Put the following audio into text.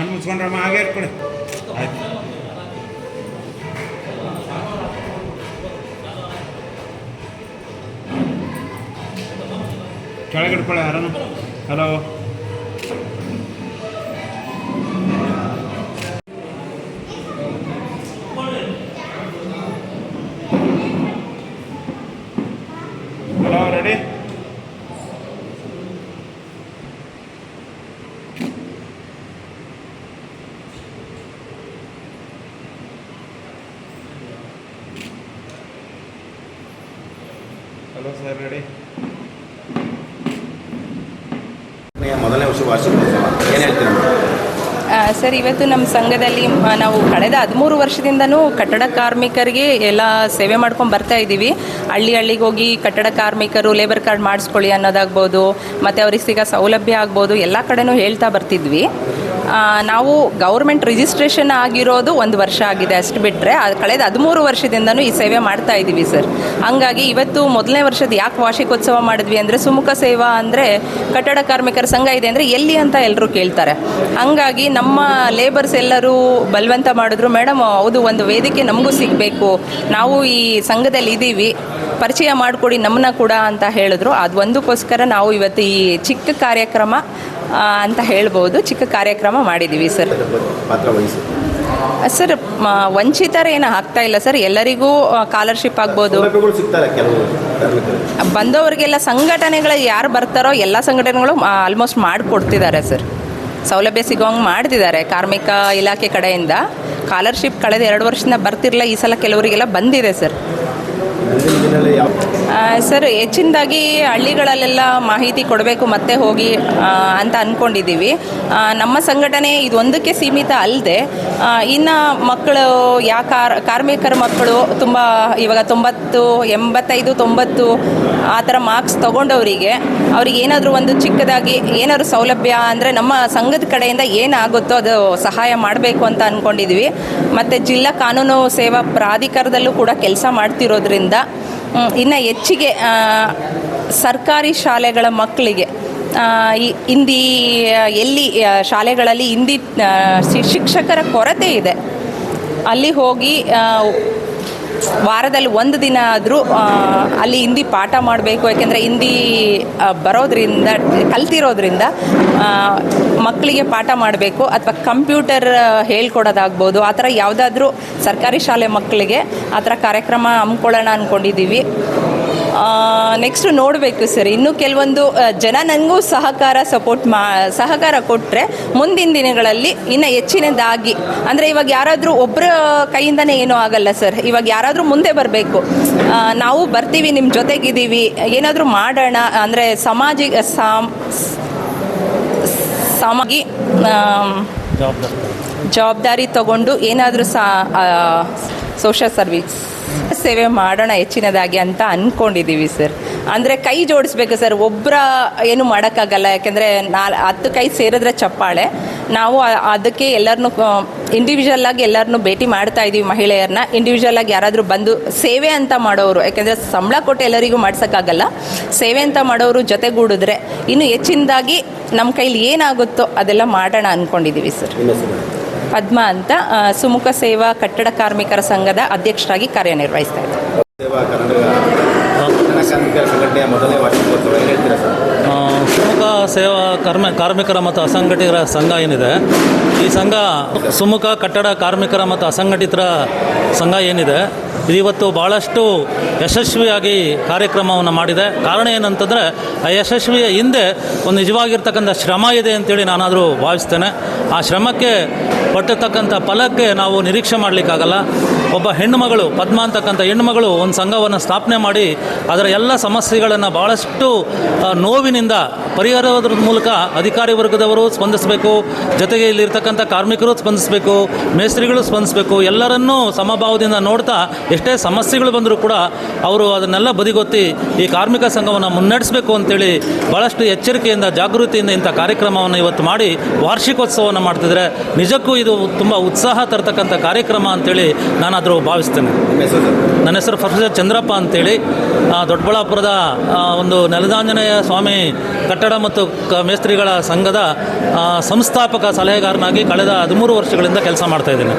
ಕಣ್ಣು ಮುಚ್ಕೊಂಡ್ರಮ್ಮ ಹಾಗೆ ಇರ್ಕೊಳ್ಳಿ ಆಯ್ತು. ಕೆಳಗಿಡ್ಕೊಳ್ಳಿ ಯಾರನ್ನು? Hello ready hello sir ready ಮೊದಲನೇ ವರ್ಷ ವಾರ್ಷಿಕೋತ್ಸವ ಏನು ಹೇಳ್ತೀರಾ ಆ, ಸರ್ ಇವತ್ತು ನಮ್ಮ ಸಂಘದಲ್ಲಿ ನಾವು ಕಳೆದ ಹದಿಮೂರು ವರ್ಷದಿಂದನೂ ಕಟ್ಟಡ ಕಾರ್ಮಿಕರಿಗೆ ಎಲ್ಲ ಸೇವೆ ಮಾಡ್ಕೊಂಡು ಬರ್ತಾ ಇದ್ದೀವಿ. ಹಳ್ಳಿ ಹಳ್ಳಿಗೆ ಹೋಗಿ ಕಟ್ಟಡ ಕಾರ್ಮಿಕರು ಲೇಬರ್ ಕಾರ್ಡ್ ಮಾಡಿಸ್ಕೊಳ್ಳಿ ಅನ್ನೋದಾಗ್ಬೋದು ಮತ್ತು ಅವ್ರಿಗೆ ಸಿಗೋ ಸೌಲಭ್ಯ ಆಗ್ಬೋದು ಎಲ್ಲ ಕಡೆನೂ ಹೇಳ್ತಾ ಬರ್ತಿದ್ವಿ. ನಾವು ಗೌರ್ಮೆಂಟ್ ರಿಜಿಸ್ಟ್ರೇಷನ್ ಆಗಿರೋದು ಒಂದು ವರ್ಷ ಆಗಿದೆ ಅಷ್ಟು ಬಿಟ್ಟರೆ ಕಳೆದ ಹದಿಮೂರು ವರ್ಷದಿಂದನೂ ಈ ಸೇವೆ ಮಾಡ್ತಾ ಇದ್ದೀವಿ ಸರ್. ಹಂಗಾಗಿ ಇವತ್ತು ಮೊದಲನೇ ವರ್ಷದ ಯಾಕೆ ವಾರ್ಷಿಕೋತ್ಸವ ಮಾಡಿದ್ವಿ ಅಂದರೆ ಸುಮುಖ ಸೇವಾ ಅಂದರೆ ಕಟ್ಟಡ ಕಾರ್ಮಿಕರ ಸಂಘ ಇದೆ ಅಂದರೆ ಎಲ್ಲಿ ಅಂತ ಎಲ್ಲರೂ ಕೇಳ್ತಾರೆ. ಹಂಗಾಗಿ ನಮ್ಮ ಲೇಬರ್ಸ್ ಎಲ್ಲರೂ ಬಲವಂತ ಮಾಡಿದ್ರು. ಮೇಡಮ್, ಹೌದು, ಒಂದು ವೇದಿಕೆ ನಮಗೂ ಸಿಗಬೇಕು. ನಾವು ಈ ಸಂಘದಲ್ಲಿ ಇದ್ದೀವಿ ಪರಿಚಯ ಮಾಡಿಕೊಡಿ ನಮ್ಮನ್ನ ಕೂಡ ಅಂತ ಹೇಳಿದ್ರು. ಅದು ಒಂದಕ್ಕೋಸ್ಕರ ನಾವು ಇವತ್ತು ಈ ಚಿಕ್ಕ ಕಾರ್ಯಕ್ರಮ ಅಂತ ಹೇಳ್ಬೋದು. ಚಿಕ್ಕ ಕಾರ್ಯಕ್ರಮ ಮಾಡಿದ್ದೀವಿ ಸರ್ ಸರ್ ವಂಚಿತರೇನು ವಂಚಿತರ ಏನು ಆಗ್ತಾ ಇಲ್ಲ ಸರ್ ಎಲ್ಲರಿಗೂ ಸ್ಕಾಲರ್ಶಿಪ್ ಆಗ್ಬೋದು. ಬಂದವರಿಗೆಲ್ಲ ಸಂಘಟನೆಗಳು ಯಾರು ಬರ್ತಾರೋ ಎಲ್ಲ ಸಂಘಟನೆಗಳು ಆಲ್ಮೋಸ್ಟ್ ಮಾಡಿಕೊಡ್ತಿದ್ದಾರೆ ಸರ್ ಸೌಲಭ್ಯ ಸಿಗೋಂಗೆ ಮಾಡ್ತಿದ್ದಾರೆ ಕಾರ್ಮಿಕ ಇಲಾಖೆ ಕಡೆಯಿಂದ. ಸ್ಕಾಲರ್ಶಿಪ್ ಕಳೆದ ಎರಡು ವರ್ಷದಿಂದ ಬರ್ತಿರಲಿಲ್ಲ ಈ ಸಲ ಕೆಲವರಿಗೆಲ್ಲ ಬಂದಿದೆ ಸರ್ ಸರ್, ಹೆಚ್ಚಿನದಾಗಿ ಹಳ್ಳಿಗಳಲ್ಲೆಲ್ಲ ಮಾಹಿತಿ ಕೊಡಬೇಕು ಮತ್ತೆ ಹೋಗಿ ಅಂತ ಅಂದ್ಕೊಂಡಿದ್ದೀವಿ ನಮ್ಮ ಸಂಘಟನೆ ಇದೊಂದಕ್ಕೆ ಸೀಮಿತ ಅಲ್ಲದೆ ಇನ್ನು ಮಕ್ಕಳು, ಯಾ ಕಾರ್, ಕಾರ್ಮಿಕರ ಮಕ್ಕಳು ತುಂಬ, ಇವಾಗ ತೊಂಬತ್ತು, ಎಂಬತ್ತೈದು, ತೊಂಬತ್ತು, ಆ ಥರ ಮಾರ್ಕ್ಸ್ ತೊಗೊಂಡವರಿಗೆ ಅವ್ರಿಗೆ ಏನಾದರೂ ಒಂದು ಚಿಕ್ಕದಾಗಿ ಏನಾದರೂ ಸೌಲಭ್ಯ ಅಂದರೆ ನಮ್ಮ ಸಂಘದ ಕಡೆಯಿಂದ ಏನಾಗುತ್ತೋ ಅದು ಸಹಾಯ ಮಾಡಬೇಕು ಅಂತ ಅಂದ್ಕೊಂಡಿದ್ವಿ ಮತ್ತು ಜಿಲ್ಲಾ ಕಾನೂನು ಸೇವಾ ಪ್ರಾಧಿಕಾರದಲ್ಲೂ ಕೂಡ ಕೆಲಸ ಮಾಡ್ತಿರೋದ್ರಿಂದ ಇನ್ನು ಹೆಚ್ಚಿಗೆ ಸರ್ಕಾರಿ ಶಾಲೆಗಳ ಮಕ್ಕಳಿಗೆ ಹಿಂದಿ ಎಲ್ಲಿ ಶಾಲೆಗಳಲ್ಲಿ ಹಿಂದಿ ಶಿಕ್ಷಕರ ಕೊರತೆ ಇದೆ. ಅಲ್ಲಿ ಹೋಗಿ ವಾರದಲ್ಲಿ ಒಂದು ದಿನ ಆದರೂ ಅಲ್ಲಿ ಹಿಂದಿ ಪಾಠ ಮಾಡಬೇಕು, ಯಾಕೆಂದರೆ ಹಿಂದಿ ಬರೋದ್ರಿಂದ, ಕಲ್ತಿರೋದ್ರಿಂದ ಮಕ್ಕಳಿಗೆ ಪಾಠ ಮಾಡಬೇಕು, ಅಥವಾ ಕಂಪ್ಯೂಟರ್ ಹೇಳ್ಕೊಡೋದಾಗ್ಬೋದು, ಆ ಥರ ಯಾವುದಾದ್ರೂ ಸರ್ಕಾರಿ ಶಾಲೆ ಮಕ್ಕಳಿಗೆ ಆ ಥರ ಕಾರ್ಯಕ್ರಮ ಹಮ್ಮಿಕೊಳ್ಳೋಣ ಅಂದ್ಕೊಂಡಿದ್ದೀವಿ ನೆಕ್ಸ್ಟ್ ನೋಡಬೇಕು ಸರ್ ಇನ್ನು ಕೆಲವೊಂದು ಜನ ನನಗೂ ಸಹಕಾರ ಸಪೋರ್ಟ್ ಮಾ ಸಹಕಾರ ಕೊಟ್ಟರೆ ಮುಂದಿನ ದಿನಗಳಲ್ಲಿ ಇನ್ನು ಹೆಚ್ಚಿನದಾಗಿ ಅಂದರೆ ಇವಾಗ ಯಾರಾದರೂ ಒಬ್ಬರ ಕೈಯಿಂದನೇ ಏನೂ ಆಗಲ್ಲ ಸರ್ ಇವಾಗ ಯಾರಾದರೂ ಮುಂದೆ ಬರಬೇಕು. ನಾವು ಬರ್ತೀವಿ ನಿಮ್ಮ ಜೊತೆಗಿದ್ದೀವಿ ಏನಾದರೂ ಮಾಡೋಣ ಅಂದರೆ ಸಮಾಜಿ ಸಾಮ್ ಸಾಮಾಗಿ ಜವಾಬ್ದಾರಿ ತಗೊಂಡು ಏನಾದರೂ ಸಾ ಸೋಷಲ್ ಸರ್ವಿಸ್ ಸೇವೆ ಮಾಡೋಣ ಹೆಚ್ಚಿನದಾಗಿ ಅಂತ ಅಂದ್ಕೊಂಡಿದ್ದೀವಿ ಸರ್ ಅಂದರೆ ಕೈ ಜೋಡಿಸ್ಬೇಕು ಸರ್ ಒಬ್ಬರ ಏನು ಮಾಡೋಕ್ಕಾಗಲ್ಲ. ಯಾಕೆಂದರೆ ನಾ ಹತ್ತು ಕೈ ಸೇರಿದ್ರೆ ಚಪ್ಪಾಳೆ. ನಾವು ಅದಕ್ಕೆ ಎಲ್ಲರನ್ನು ಇಂಡಿವಿಜುವಲ್ ಆಗಿ ಎಲ್ಲರನ್ನೂ ಭೇಟಿ ಮಾಡ್ತಾ ಇದ್ದೀವಿ ಮಹಿಳೆಯರನ್ನ ಇಂಡಿವಿಜುವಲ್ ಆಗಿ ಯಾರಾದರೂ ಬಂದು ಸೇವೆ ಅಂತ ಮಾಡೋರು ಯಾಕೆಂದರೆ ಸಂಬಳ ಕೊಟ್ಟು ಎಲ್ಲರಿಗೂ ಮಾಡ್ಸೋಕ್ಕಾಗಲ್ಲ. ಸೇವೆ ಅಂತ ಮಾಡೋರು ಜೊತೆಗೂಡಿದ್ರೆ ಇನ್ನು ಹೆಚ್ಚಿನದಾಗಿ ನಮ್ಮ ಕೈಲಿ ಏನಾಗುತ್ತೋ ಅದೆಲ್ಲ ಮಾಡೋಣ ಅಂದ್ಕೊಂಡಿದ್ದೀವಿ ಸರ್? ಪದ್ಮ ಅಂತ ಸುಮುಖ ಸೇವಾ ಕಟ್ಟಡ ಕಾರ್ಮಿಕರ ಸಂಘದ ಅಧ್ಯಕ್ಷರಾಗಿ ಕಾರ್ಯನಿರ್ವಹಿಸ್ತಾ ಇದ್ದಾರೆ. ಸುಮುಖ ಸೇವಾ ಕರ್ಮ ಕಾರ್ಮಿಕರ ಮತ್ತು ಅಸಂಘಟಿತರ ಸಂಘ ಏನಿದೆ? ಈ ಸಂಘ ಸುಮುಖ ಕಟ್ಟಡ ಕಾರ್ಮಿಕರ ಮತ್ತು ಅಸಂಘಟಿತರ ಸಂಘ ಏನಿದೆ? ಇದು ಇವತ್ತು ಭಾಳಷ್ಟು ಯಶಸ್ವಿಯಾಗಿ ಕಾರ್ಯಕ್ರಮವನ್ನು ಮಾಡಿದೆ. ಕಾರಣ ಏನಂತಂದರೆ ಆ ಯಶಸ್ವಿಯ ಹಿಂದೆ ಒಂದು ನಿಜವಾಗಿರ್ತಕ್ಕಂಥ ಶ್ರಮ ಇದೆ ಅಂತೇಳಿ ನಾನಾದರೂ ಭಾವಿಸ್ತೇನೆ. ಆ ಶ್ರಮಕ್ಕೆ ಪಟ್ಟಿರ್ತಕ್ಕಂಥ ಫಲಕ್ಕೆ ನಾವು ನಿರೀಕ್ಷೆ ಮಾಡಲಿಕ್ಕಾಗಲ್ಲ. ಒಬ್ಬ ಹೆಣ್ಣುಮಗಳು, ಪದ್ಮ ಅಂತಕ್ಕಂಥ ಹೆಣ್ಣುಮಗಳು ಒಂದು ಸಂಘವನ್ನು ಸ್ಥಾಪನೆ ಮಾಡಿ ಅದರ ಎಲ್ಲ ಸಮಸ್ಯೆಗಳನ್ನು ಭಾಳಷ್ಟು ನೋವಿನಿಂದ ಪರಿಹಾರದ ಮೂಲಕ ಅಧಿಕಾರಿ ವರ್ಗದವರು ಸ್ಪಂದಿಸಬೇಕು ಜೊತೆಗೆ ಇಲ್ಲಿರ್ತಕ್ಕಂಥ ಕಾರ್ಮಿಕರು ಸ್ಪಂದಿಸಬೇಕು ಮೇಸ್ತ್ರಿಗಳು ಸ್ಪಂದಿಸಬೇಕು ಎಲ್ಲರನ್ನೂ ಸಮಭಾವದಿಂದ ನೋಡ್ತಾ ಎಷ್ಟೇ ಸಮಸ್ಯೆಗಳು ಬಂದರೂ ಕೂಡ ಅವರು ಅದನ್ನೆಲ್ಲ ಬದಿಗೊತ್ತಿ ಈ ಕಾರ್ಮಿಕ ಸಂಘವನ್ನು ಮುನ್ನಡೆಸಬೇಕು ಅಂತೇಳಿ ಭಾಳಷ್ಟು ಎಚ್ಚರಿಕೆಯಿಂದ ಜಾಗೃತಿಯಿಂದ ಇಂಥ ಕಾರ್ಯಕ್ರಮವನ್ನು ಇವತ್ತು ಮಾಡಿ ವಾರ್ಷಿಕೋತ್ಸವವನ್ನು ಮಾಡ್ತಿದ್ರೆ ನಿಜಕ್ಕೂ ಇದು ತುಂಬ ಉತ್ಸಾಹ ತರ್ತಕ್ಕಂಥ ಕಾರ್ಯಕ್ರಮ ಅಂತೇಳಿ ನಾನಾದರೂ ಭಾವಿಸ್ತೇನೆ. ನನ್ನ ಹೆಸರು ಪ್ರೊಫೆಸರ್ ಚಂದ್ರಪ್ಪ ಅಂತೇಳಿ. ದೊಡ್ಡಬಳ್ಳಾಪುರದ ಒಂದು ನೆಲದಾಂಜನೇಯ ಸ್ವಾಮಿ ಕಟ್ಟಡ ಮತ್ತು ಮೇಸ್ತ್ರಿಗಳ ಸಂಘದ ಸಂಸ್ಥಾಪಕ ಸಲಹೆಗಾರನಾಗಿ ಕಳೆದ ಹದಿಮೂರು ವರ್ಷಗಳಿಂದ ಕೆಲಸ ಮಾಡ್ತಾ ಇದ್ದೇನೆ.